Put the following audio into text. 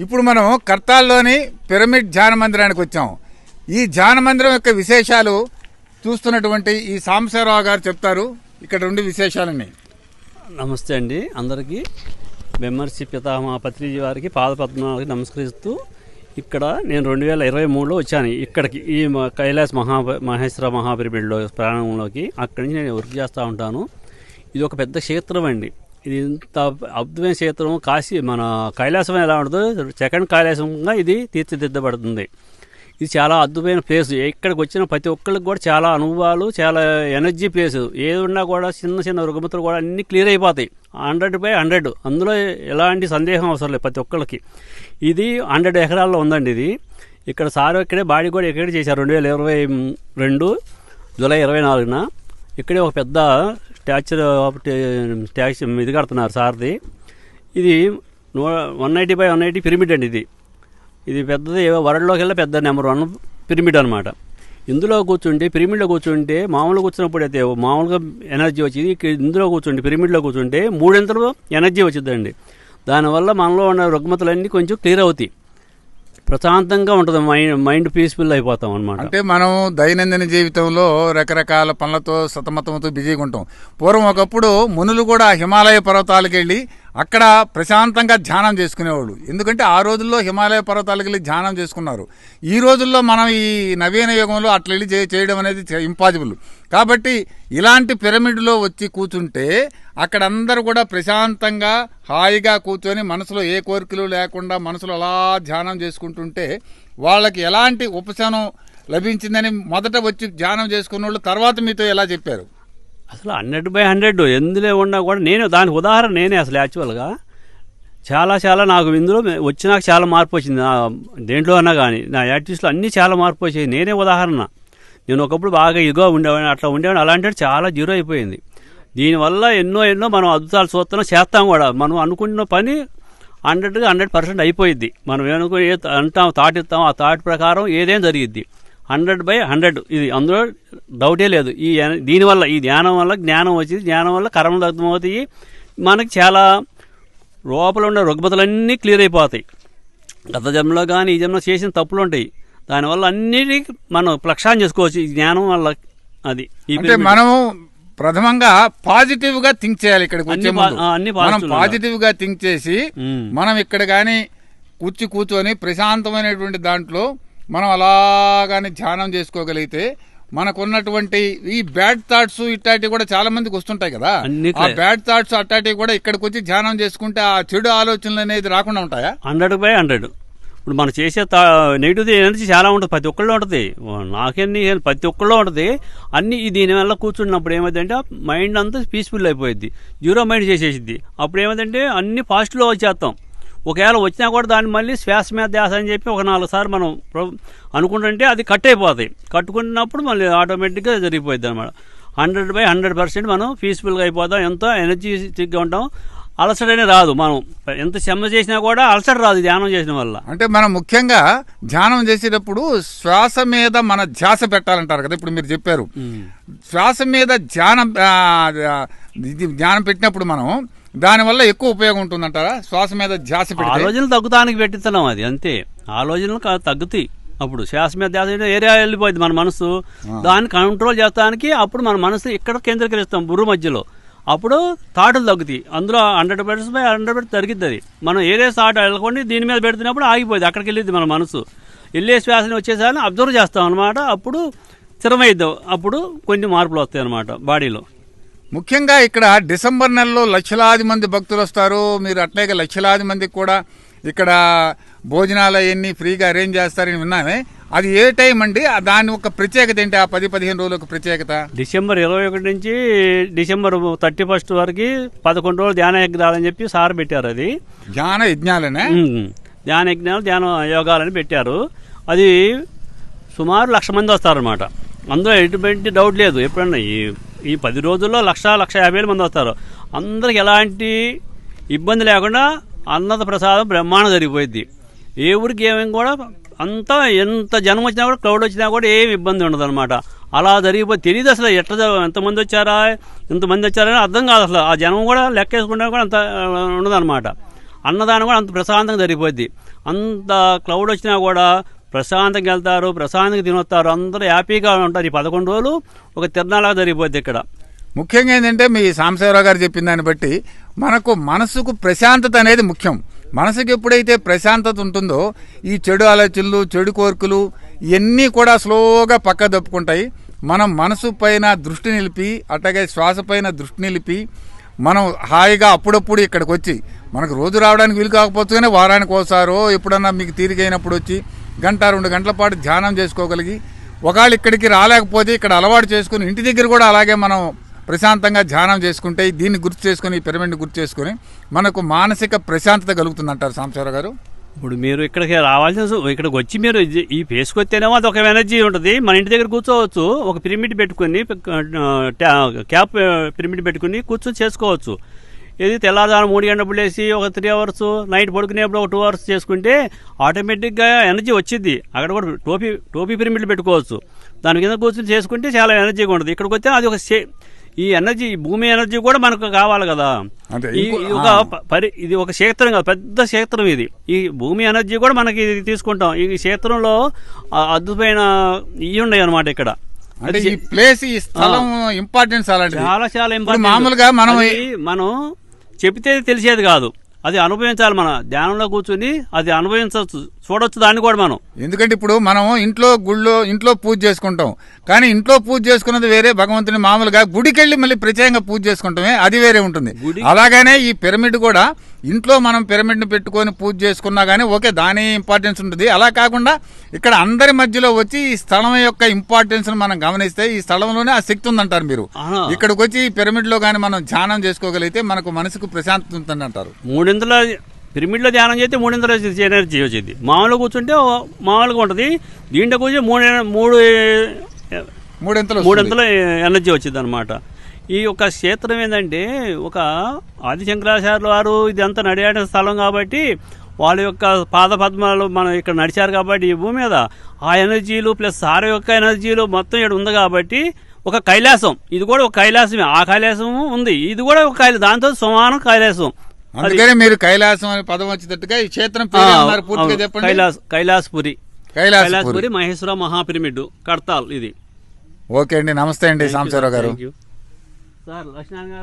ఇప్పుడు మనం కర్తాల్లోని పిరమిడ్ ధ్యాన మందిరానికి వచ్చాం. ఈ ధ్యాన మందిరం యొక్క విశేషాలు చూస్తున్నటువంటి ఈ సాంబశివరావు గారు చెప్తారు. ఇక్కడ రెండు విశేషాలని నమస్తే అండి. అందరికీ బెమ్మర్సి పితామహ పత్రిజీ వారికి పాదపద్మాలకి నమస్కరిస్తూ ఇక్కడ నేను రెండు వేల ఇరవై మూడులో వచ్చాను. ఇక్కడికి ఈ మ- కైలాస్ మహా మహేశ్వర మహాపిరిమిడ్లో ప్రాణంలోకి అక్కడి నుంచి నేను వర్క్ చేస్తూ ఉంటాను. ఇది ఒక పెద్ద క్షేత్రం అండి. ఇది ఇంత అద్భుతమైన క్షేత్రం కాశీ మన కైలాసం ఎలా ఉంటుందో సెకండ్ కైలాసంగా ఇది తీర్చిదిద్దబడుతుంది. ఇది చాలా అద్భుతమైన ప్లేస్ ఇక్కడికి వచ్చిన ప్రతి ఒక్కరికి కూడా చాలా అనుభవాలు చాలా ఎనర్జీ ప్లేస్ ఏది ఉన్నా కూడా చిన్న చిన్న రుగ్మతులు కూడా అన్ని క్లియర్ అయిపోతాయి. హండ్రెడ్ బై హండ్రెడ్ అందులో ఎలాంటి సందేహం అవసరం లేదు ప్రతి ఒక్కరికి ఇది హండ్రెడ్ ఎకరాల్లో ఉందండి ఇది. ఇక్కడ సార్ ఇక్కడే బాడీ కూడా ఇక్కడే చేశారు. రెండు వేల ఇరవై రెండు జూలై ఇరవై నాలుగున. ఇక్కడే ఒక పెద్ద స్టాచ్యూ స్టాచ్యూ ఇది కడుతున్నారు సార్ది. ఇది నూ one eighty by one eighty pyramid అండి ఇది. ఇది పెద్దది వరల్డ్లోకి వెళ్ళి పెద్ద నెంబర్ వన్ పిరమిడ్ అనమాట ఇందులో కూర్చుంటే పిరమిడ్లో కూర్చుంటే మామూలుగా కూర్చున్నప్పుడు అయితే మామూలుగా ఎనర్జీ వచ్చింది ఇందులో కూర్చుంటే పిరమిడ్లో కూర్చుంటే మూడింతలు ఎనర్జీ వచ్చిందండి దానివల్ల మనలో ఉన్న రుగ్మతలన్నీ కొంచెం క్లియర్ అవుతాయి. ప్రశాంతంగా ఉంటుంది. మైండ్ మైండ్ పీస్ఫుల్ అయిపోతాం అనమాట అంటే మనం దైనందిన జీవితంలో రకరకాల పనులతో సతమతమతో బిజీగా ఉంటాం. పూర్వం ఒకప్పుడు మునులు కూడా హిమాలయ పర్వతాలకు వెళ్ళి అక్కడ ప్రశాంతంగా ధ్యానం చేసుకునేవాళ్ళు. ఎందుకంటే ఆ రోజుల్లో హిమాలయ పర్వతాలకు వెళ్ళి ధ్యానం చేసుకున్నారు. ఈ రోజుల్లో మనం ఈ నవీన యుగంలో అట్లా వెళ్ళి చేయడం అనేది ఇంపాసిబుల్ కాబట్టి ఇలాంటి పిరమిడ్లో వచ్చి కూర్చుంటే అక్కడ అందరూ కూడా ప్రశాంతంగా హాయిగా కూర్చొని మనసులో ఏ కోరికలు లేకుండా మనసులో అలా ధ్యానం చేసుకుంటుంటే వాళ్ళకి ఎలాంటి ఉపశమనం లభించిందని మొదట వచ్చి ధ్యానం చేసుకున్న వాళ్ళు తర్వాత మీతో ఎలా చెప్పారు? అసలు హండ్రెడ్ బై హండ్రెడ్ ఎందులో ఉన్నా కూడా నేను దానికి ఉదాహరణ నేనే అసలు యాక్చువల్గా. చాలా చాలా నాకు ఇందులో వచ్చినాక చాలా మార్పు వచ్చింది. దేంట్లో అన్నా కానీ నా యాక్టివ్స్లో అన్నీ చాలా మార్పు వచ్చాయి. నేనే ఉదాహరణ. నేను ఒకప్పుడు బాగా ఇదిగో ఉండేవాడిని అట్లా ఉండేవాడిని అలాంటి చాలా జీరో అయిపోయింది. దీనివల్ల ఎన్నో ఎన్నో మనం అద్భుతాలు చూస్తున్నాం చేస్తాం కూడా. మనం అనుకున్న పని హండ్రెడ్గా హండ్రెడ్ పర్సెంట్ అయిపోయింది మనం ఏమనుకుని ఏ అంటాం థాట్ ఇస్తాం ఆ థాట్ ప్రకారం ఏదేం జరిగిద్ది. Hundred by hundred. ఇది అందులో డౌటే లేదు. ఈ దీనివల్ల ఈ ధ్యానం వల్ల జ్ఞానం వచ్చింది జ్ఞానం వల్ల కర్మలు అర్థమవుతాయి. మనకి చాలా లోపల ఉన్న రుగ్మతలన్నీ క్లియర్ అయిపోతాయి. గత జన్మలో కానీ ఈ జన్మలో చేసిన తప్పులు ఉంటాయి. దానివల్ల అన్నిటి మనం ప్రక్షాళన చేసుకోవచ్చు. ఈ జ్ఞానం వల్ల అది. అంటే పిరమిడ్. మనం ప్రథమంగా పాజిటివ్గా థింక్ చేయాలి అన్ని మనం పాజిటివ్గా థింక్ చేసి. మనం ఇక్కడ గాని కూర్చి కూర్చొని ప్రశాంతమైనటువంటి దాంట్లో మనం అలాగాని ధ్యానం చేసుకోగలిగితే మనకున్నటువంటి ఈ బ్యాడ్ థాట్స్ ఇట్లాంటివి కూడా చాలా మందికి వస్తుంటాయి కదా. ఆ బ్యాడ్ థాట్స్ అట్లాంటివి కూడా ఇక్కడికి వచ్చి ధ్యానం చేసుకుంటే ఆ చెడు ఆలోచనలు అనేది రాకుండా ఉంటాయా? Hundred by hundred. ఇప్పుడు మనం చేసే నెగిటివ్ ఎనర్జీ చాలా ఉంటుంది. ప్రతి ఒక్కళ్ళు ఉంటుంది. నాకెన్ని ప్రతి ఒక్కళ్ళు ఉంటుంది. అన్ని దీనివల్ల కూర్చున్నప్పుడు ఏమైందంటే మైండ్ అంతా పీస్ఫుల్ అయిపోయింది జీరో మైండ్ చేసేసిద్ది. అప్పుడు ఏమైందంటే అన్ని పాజిటివ్లో వచ్చేస్తాం. ఒకవేళ వచ్చినా కూడా దాన్ని మళ్ళీ శ్వాస మీద ధ్యాస అని చెప్పి ఒక నాలుగు సార్లు మనం అనుకుంటుంటే అది కట్ అయిపోతాయి. కట్టుకున్నప్పుడు మళ్ళీ ఆటోమేటిక్గా జరిగిపోయింది అనమాట హండ్రెడ్ బై హండ్రెడ్ పర్సెంట్ మనం పీస్ఫుల్గా అయిపోతాం. ఎంతో ఎనర్జెటిక్గా ఉంటాం. అలసటనే రాదు మనం. ఎంత శ్రమ చేసినా కూడా అలసట రాదు ధ్యానం చేసిన వల్ల. అంటే మనం ముఖ్యంగా ధ్యానం చేసేటప్పుడు శ్వాస మీద మన ధ్యాస పెట్టాలంటారు కదా ఇప్పుడు మీరు చెప్పారు. శ్వాస మీద ధ్యానం ధ్యానం పెట్టినప్పుడు మనం దానివల్ల ఎక్కువ ఉపయోగం ఉంటుందంటారా? శ్వాస మీద ధ్యాస పెడితే? ఆలోచనలు తగ్గుతానికి పెట్టిస్తున్నాం అది అంతే. ఆలోచనలు తగ్గుతాయి. అప్పుడు శ్వాస మీద ధ్యాస ఏరియా వెళ్ళిపోయింది మన మనసు. దాన్ని కంట్రోల్ చేస్తానికి అప్పుడు మన మనసు ఇక్కడ కేంద్రీకరిస్తాం? బుర్రు మధ్యలో. అప్పుడు థాటులు తగ్గుతాయి. అందులో hundred percent by hundred percent తగ్గిద్ది అది మనం ఏరియా థాట్ వెళ్ళకుండా దీని మీద పెడుతున్నప్పుడు ఆగిపోయింది. అక్కడికి వెళ్ళిద్ది మన మనసు. వెళ్ళే శ్వాసని వచ్చేసారి అబ్జర్వ్ చేస్తాం అనమాట అప్పుడు స్థిరమైద్దాం అప్పుడు కొన్ని మార్పులు వస్తాయి అనమాట బాడీలో. ముఖ్యంగా ఇక్కడ డిసెంబర్ నెలలో లక్షలాది మంది భక్తులు వస్తారు. మీరు అట్లాగే లక్షలాది మందికి కూడా ఇక్కడ భోజనాలు అవన్నీ ఫ్రీగా అరేంజ్ చేస్తారని విన్నామే. అది ఏ టైం అండి? దాని ఒక ప్రత్యేకత ఏంటి? ఆ పది పదిహేను రోజుల ఒక ప్రత్యేకత? డిసెంబర్ ఇరవై ఒకటి నుంచి డిసెంబర్ థర్టీ ఫస్ట్ వరకు పదకొండు రోజులు ధ్యాన యజ్ఞాలని చెప్పి సార్ పెట్టారు అది. ధ్యాన యజ్ఞాలనే. ధ్యాన యజ్ఞాలు ధ్యాన యోగాలని పెట్టారు. అది సుమారు లక్ష మంది వస్తారనమాట అందులో ఎటువంటి డౌట్ లేదు. ఎప్పుడన్నా ఈ ఈ పది రోజుల్లో లక్ష లక్ష యాభై వేల మంది వస్తారు. అందరికి ఎలాంటి ఇబ్బంది లేకుండా అన్నద ప్రసాదం బ్రహ్మాండం జరిగిపోయింది ఏ ఊరికి ఏమేమి కూడా అంతా ఎంత జనం వచ్చినా కూడా క్రౌడ్ వచ్చినా కూడా ఏమి ఇబ్బంది ఉండదు అనమాట అలా జరిగిపోయి తెలియదు అసలు ఎట్లా ఎంతమంది వచ్చారా ఎంతమంది వచ్చారని అర్థం కాదు అసలు. ఆ జనం కూడా లెక్కేసుకుంటే కూడా అంత ఉండదన్నమాట. అన్నదానం కూడా అంత ప్రశాంతంగా జరిగిపోద్ది. అంత క్లౌడ్ వచ్చినా కూడా ప్రశాంతంగా వెళ్తారు ప్రశాంతంగా తినొస్తారు అందరూ హ్యాపీగా ఉంటారు. ఈ పదకొండు రోజులు ఒక తిరణాలాగా జరిగిపోద్ది ఇక్కడ. ముఖ్యంగా ఏంటంటే మీ సాంబశివరావు గారు చెప్పిన దాన్ని బట్టి మనకు మనసుకు ప్రశాంతత అనేది ముఖ్యం. మనసుకు ఎప్పుడైతే ప్రశాంతత ఉంటుందో ఈ చెడు ఆలోచనలు చెడు కోరికలు ఇవన్నీ కూడా స్లోగా పక్క దప్పుకుంటాయి. మనం మనసు పైన దృష్టి నిలిపి అట్లాగే శ్వాస పైన దృష్టి నిలిపి మనం హాయిగా అప్పుడప్పుడు ఇక్కడికి వచ్చి మనకు రోజు రావడానికి వీలు కాకపోతేనే వారానికి ఒకసారో ఎప్పుడన్నా మీకు తీరికైనప్పుడు వచ్చి గంట రెండు గంటల పాటు ధ్యానం చేసుకోగలిగి ఒకవేళ ఇక్కడికి రాలేకపోతే ఇక్కడ అలవాటు చేసుకుని ఇంటి దగ్గర కూడా అలాగే మనం ప్రశాంతంగా ధ్యానం చేసుకుంటే దీన్ని గుర్తు చేసుకుని ఈ పిరమిడ్ని గుర్తు చేసుకుని మనకు మానసిక ప్రశాంతత కలుగుతుంది అంటారు సాంబశివరావు గారు. ఇప్పుడు మీరు ఇక్కడికి రావాల్సిన ఇక్కడికి వచ్చి మీరు ఇది- ఈ ఫేస్కి వస్తేనేమో అది ఒక ఎనర్జీ ఉంటుంది. మన ఇంటి దగ్గర కూర్చోవచ్చు. ఒక పిరమిడ్ పెట్టుకుని క్యాప్ పిరమిడ్ పెట్టుకుని కూర్చొని చేసుకోవచ్చు. ఇది తెల్లారుజాము మూడు గంటలు లేసి ఒక త్రీ అవర్స్ నైట్ పడుకునేప్పుడు ఒక టూ అవర్స్ చేసుకుంటే ఆటోమేటిక్గా ఎనర్జీ వచ్చింది అక్కడ కూడా టోపీ టోపీ పిరమిడ్లు పెట్టుకోవచ్చు. దాని కింద కూర్చొని చేసుకుంటే చాలా ఎనర్జీగా ఉంటుంది. ఇక్కడికి వస్తే అది ఒక ఈ ఎనర్జీ ఈ భూమి ఎనర్జీ కూడా మనకు కావాలి కదా. ఈ ఒక పరి ఇది ఒక క్షేత్రం కాదు పెద్ద క్షేత్రం ఇది. ఈ భూమి ఎనర్జీ కూడా మనకి తీసుకుంటాం. ఈ క్షేత్రంలో అద్భుతమైన ఇవి ఉన్నాయి అనమాట ఇక్కడ. అంటే ఈ ప్లేస్ ఈ స్థలం ఇంపార్టెన్స్ అలాంటిది. చాలా చాలా important. మామూలుగా మనం మనం చెప్తే తెలిసేది కాదు. అది అనుభవించాలి మనం. ధ్యానంలో కూర్చుని అది అనుభవించవచ్చు. చూడొచ్చు దాన్ని కూడా మనం. ఎందుకంటే ఇప్పుడు మనం ఇంట్లో గుళ్ళో ఇంట్లో పూజ చేసుకుంటాం. కానీ ఇంట్లో పూజ చేసుకున్నది వేరే భగవంతుని మామూలుగా గుడికి వెళ్ళి మళ్ళీ ప్రత్యేకంగా పూజ చేసుకుంటామే అది వేరే ఉంటుంది. అలాగనే ఈ పిరమిడ్ కూడా ఇంట్లో మనం పిరమిడ్ని పెట్టుకొని పూజ చేసుకున్నా కానీ ఓకే దాని ఇంపార్టెన్స్ ఉంటుంది. అలా కాకుండా ఇక్కడ అందరి మధ్యలో వచ్చి ఈ స్థలం యొక్క ఇంపార్టెన్స్ మనం గమనిస్తే ఈ స్థలంలోనే ఆ శక్తి ఉందంటారు మీరు. ఇక్కడికి వచ్చి ఈ పిరమిడ్లో కానీ మనం ధ్యానం చేసుకోగలిగితే మనకు మనసుకు ప్రశాంతత ఉంటుంది అంటారు మూడింతల పిరమిడ్లో ధ్యానం చేస్తే మూడింతల ఎనర్జీ వచ్చేది. మామూలుగా కూర్చుంటే మామూలుగా ఉంటుంది. దీంట్లో కూర్చొని మూడు మూడు మూడింతలు. మూడింతల ఎనర్జీ వచ్చింది అనమాట ఈ యొక్క క్షేత్రం ఏంటంటే ఒక ఆది శంకరాచార్యుల వారు ఇదంతా నడియాడిన స్థలం కాబట్టి వాళ్ళ యొక్క పాద పద్మాలు మనం ఇక్కడ నడిచారు కాబట్టి ఈ భూమి మీద ఆ ఎనర్జీలు ప్లస్ సార యొక్క ఎనర్జీలు మొత్తం ఇక్కడ ఉంది కాబట్టి ఒక కైలాసం. ఇది కూడా ఒక కైలాసమే. ఆ కైలాసం ఉంది. ఇది కూడా ఒక కైలాసం దాంతో సమానం కైలాసం. అందుకని మీరు కైలాసం అనే పదం వచ్చేటట్టుగా ఈ క్షేత్రం పూర్తిగా. చెప్పండి. కైలాస్ కైలాసపురి. కైలాసపురి. మహేశ్వర మహాపిరమిడ్ కడతాల్ ఇది. ఓకే అండి నమస్తే అండి సాంబశివరావు గారు. సార్ లక్ష్మణ్ గారు